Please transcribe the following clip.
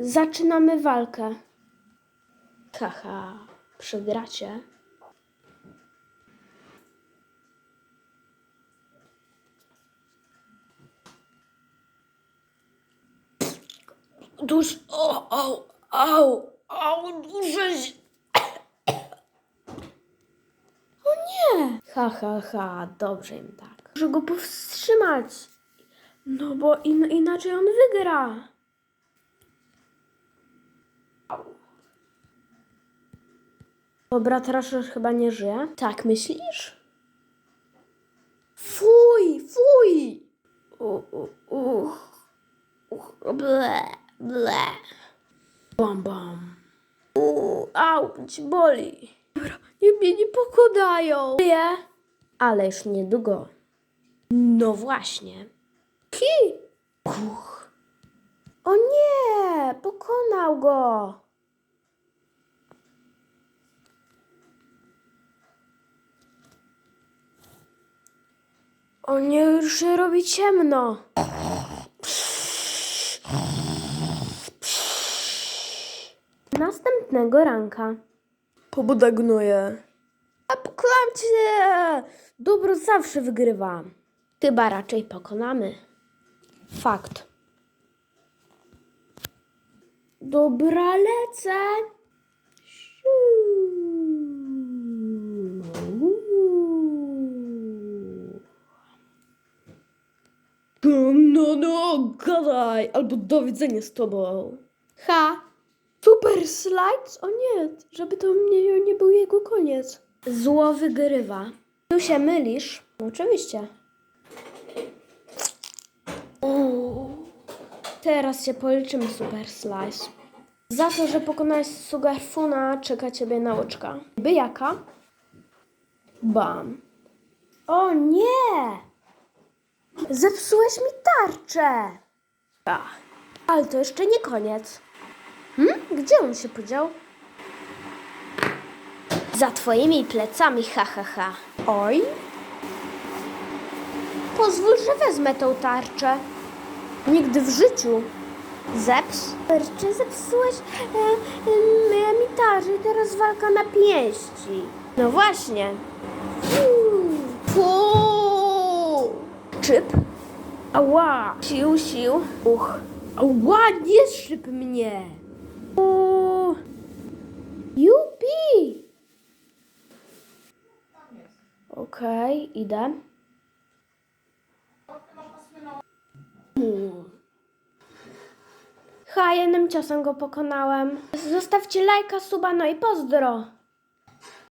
Zaczynamy walkę. Haha, przegracie. Dusz, o, au, au, au, duże. O nie! Ha, ha, ha, dobrze im tak. Muszę go powstrzymać. No bo in, inaczej on wygra. Dobra, teraz już chyba nie żyje. Tak myślisz? Fuj, fuj! U, uch. Uch, ble, ble. Bam, bam. U, au, ci boli. Dobra, mnie nie pokonają. Żyję. Ale już niedługo. No właśnie. Ki! Kuch. O nie! Pokonał go! O nie, już się robi ciemno. Następnego ranka. Pobuda gnoje. A pokonam cię! Dobro zawsze wygrywa. Chyba raczej pokonamy. Fakt. Dobra, lecę. No, gadaj, albo do widzenia z tobą. Ha! Super slides? O nie, żeby to nie, nie był jego koniec. Zło wygrywa. Tu się mylisz? Oczywiście. Uuu. Teraz się policzymy, Super Slice. Za to, że pokonałeś Sugarfuna, czeka ciebie nauczka. By jaka? Bam. O nie! Zepsułeś mi tarczę! Ach, ale to jeszcze nie koniec. Hmm? Gdzie on się podział? Za twoimi plecami, ha, ha, ha. Oj. Pozwól, że wezmę tą tarczę. Nigdy w życiu. Zeps? Czy zepsułeś e, e, mi tarczę i teraz walka na pięści. No właśnie. Czyp. Ała. Sił, sił. Uch. Ała, nie szyb mnie. O. Jupi. Okej, idę. Hmm. Ha, jednym ciosem go pokonałem. Zostawcie lajka, suba, no i pozdro.